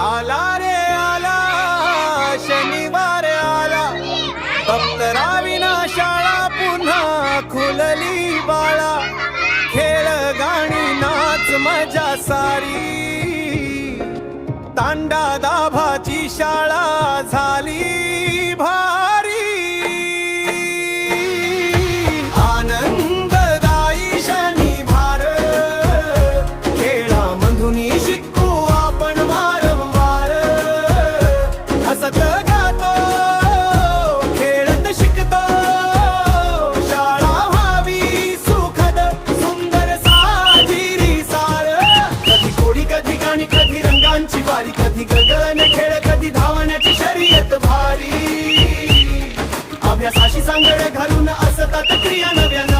आला रे आला शनिवार आला. विना शाळा पुन्हा खुलली बाळा. खेळ गाणी नाच मजा सारी. तांडा दाभाची शाळा झाली भारी. आनंददायी शनिवार. खेळामधून शिक कधी पारी कधी गगन खेळ कधी धावण्याची शर्यत भारी. अभ्यासाशी सांगड घालून असतात क्रिया नव्यानं.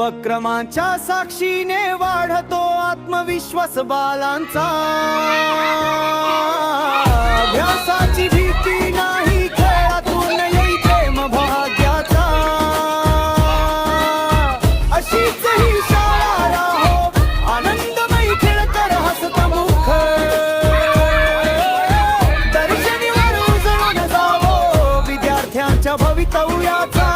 उपक्रमांच्या साक्षीने वाढतो आत्मविश्वास बालांचा. अभ्यासाची भीती नाही खेळातून येई प्रेम भाग्याचा. अशीच ही शाळा राहो आनंदमयी खेळ कर हसतमुख दर्शनीवर उजळून जावो विद्यार्थ्यांच्या भवितव्याचा.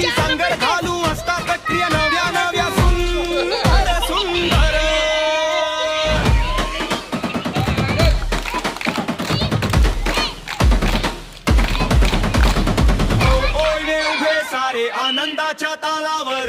अशी सांगड घालू असता क्रिया नव्या नव्या सुंदर सुंदर ओढे उभे सारे आनंदाच्या तालावर